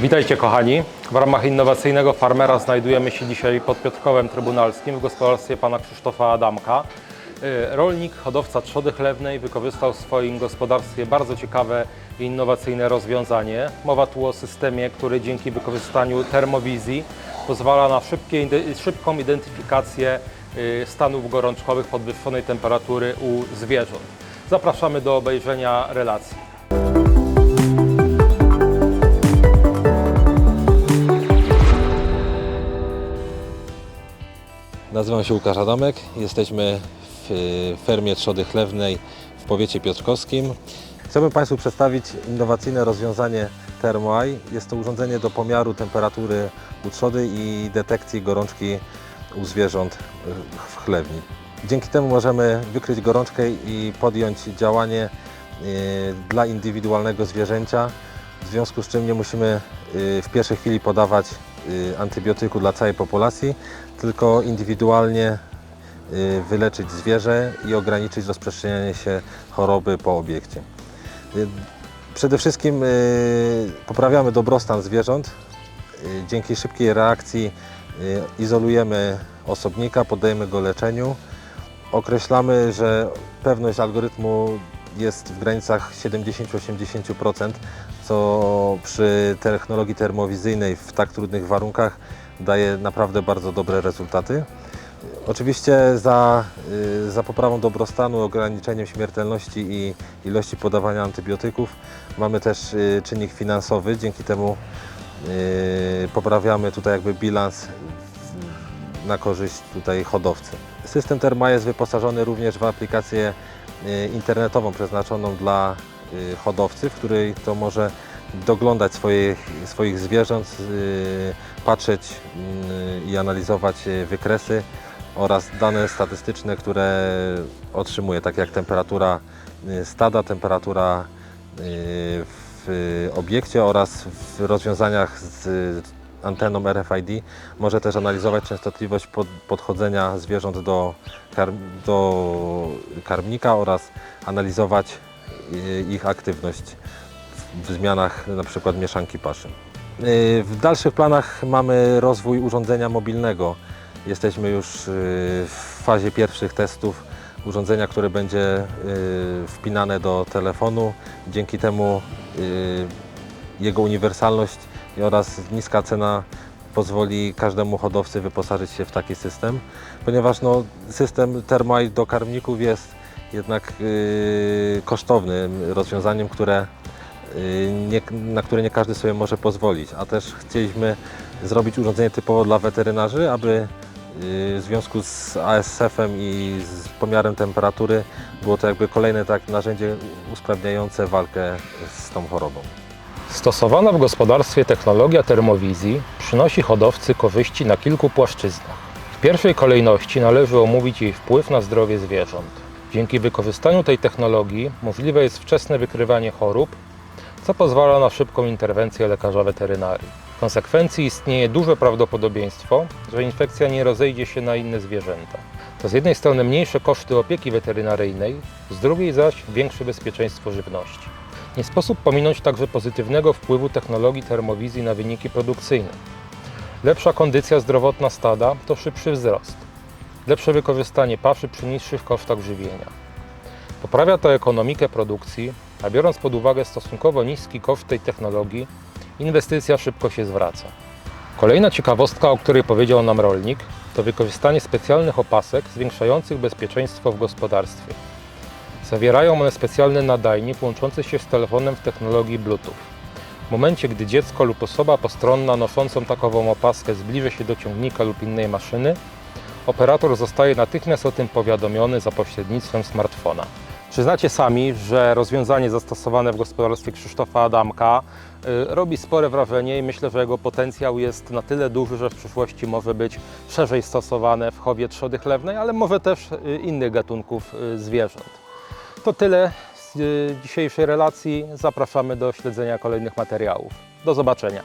Witajcie kochani. W ramach innowacyjnego farmera znajdujemy się dzisiaj pod Piotrkowem Trybunalskim w gospodarstwie pana Krzysztofa Adamka. Y, Rolnik, hodowca trzody chlewnej wykorzystał w swoim gospodarstwie bardzo ciekawe i innowacyjne rozwiązanie. Mowa tu o systemie, który dzięki wykorzystaniu termowizji pozwala na szybkie, szybką identyfikację y, stanów gorączkowych podwyższonej temperatury u zwierząt. Zapraszamy do obejrzenia relacji. Nazywam się Łukasz Adamek. Jesteśmy w y, fermie trzody chlewnej w powiecie piotrkowskim. Chciałbym Państwu przedstawić innowacyjne rozwiązanie ThermoEye. Jest to urządzenie do pomiaru temperatury u trzody i detekcji gorączki u zwierząt w chlewni. Dzięki temu możemy wykryć gorączkę i podjąć działanie y, dla indywidualnego zwierzęcia, w związku z czym nie musimy y, w pierwszej chwili podawać antybiotyku dla całej populacji, tylko indywidualnie y, wyleczyć zwierzę i ograniczyć rozprzestrzenianie się choroby po obiekcie. Y, Przede wszystkim y, poprawiamy dobrostan zwierząt. Y, Dzięki szybkiej reakcji y, izolujemy osobnika, poddajemy go leczeniu. Określamy, że pewność algorytmu jest w granicach 70-80%, co przy technologii termowizyjnej w tak trudnych warunkach daje naprawdę bardzo dobre rezultaty. Oczywiście za, y, za poprawą dobrostanu, ograniczeniem śmiertelności i ilości podawania antybiotyków mamy też y, czynnik finansowy. Dzięki temu y, poprawiamy tutaj jakby bilans na korzyść tutaj hodowcy. System Terma jest wyposażony również w aplikację internetową przeznaczoną dla hodowcy, w której to może doglądać swoich, swoich zwierząt, y, patrzeć y, i analizować y, wykresy oraz dane statystyczne, które otrzymuje, tak jak temperatura y, stada, temperatura y, w obiekcie oraz w rozwiązaniach z anteną RFID może też analizować częstotliwość pod, podchodzenia zwierząt do, karm, do karmnika oraz analizować y, ich aktywność w, zmianach na przykład mieszanki paszy. Y, W dalszych planach mamy rozwój urządzenia mobilnego. Jesteśmy już y, w fazie pierwszych testów urządzenia, które będzie y, wpinane do telefonu. Dzięki temu jego uniwersalność oraz niska cena pozwoli każdemu hodowcy wyposażyć się w taki system, ponieważ no, system Thermite do karmników jest jednak y, kosztownym rozwiązaniem, które, y, nie, na które nie każdy sobie może pozwolić, a też chcieliśmy zrobić urządzenie typowo dla weterynarzy, aby y, w związku z ASF-em i z pomiarem temperatury było to jakby kolejne tak narzędzie usprawniające walkę z tą chorobą. Stosowana w gospodarstwie technologia termowizji przynosi hodowcy korzyści na kilku płaszczyznach. W pierwszej kolejności należy omówić jej wpływ na zdrowie zwierząt. Dzięki wykorzystaniu tej technologii możliwe jest wczesne wykrywanie chorób, co pozwala na szybką interwencję lekarza weterynarii. W konsekwencji istnieje duże prawdopodobieństwo, że infekcja nie rozejdzie się na inne zwierzęta. To z jednej strony mniejsze koszty opieki weterynaryjnej, z drugiej zaś większe bezpieczeństwo żywności. Nie sposób pominąć także pozytywnego wpływu technologii termowizji na wyniki produkcyjne. Lepsza kondycja zdrowotna stada to szybszy wzrost. Lepsze wykorzystanie paszy przy niższych kosztach żywienia. Poprawia to ekonomikę produkcji, a biorąc pod uwagę stosunkowo niski koszt tej technologii, inwestycja szybko się zwraca. Kolejna ciekawostka, o której powiedział nam rolnik, to wykorzystanie specjalnych opasek zwiększających bezpieczeństwo w gospodarstwie. Zawierają one specjalny nadajnik łączący się z telefonem w technologii Bluetooth. W momencie, gdy dziecko lub osoba postronna noszącą takową opaskę zbliży się do ciągnika lub innej maszyny, operator zostaje natychmiast o tym powiadomiony za pośrednictwem smartfona. Przyznacie sami, że rozwiązanie zastosowane w gospodarstwie Krzysztofa Adamka y, robi spore wrażenie i myślę, że jego potencjał jest na tyle duży, że w przyszłości może być szerzej stosowane w chowie trzody chlewnej, ale może też y, innych gatunków y, zwierząt. To tyle z dzisiejszej relacji. Zapraszamy do śledzenia kolejnych materiałów. Do zobaczenia.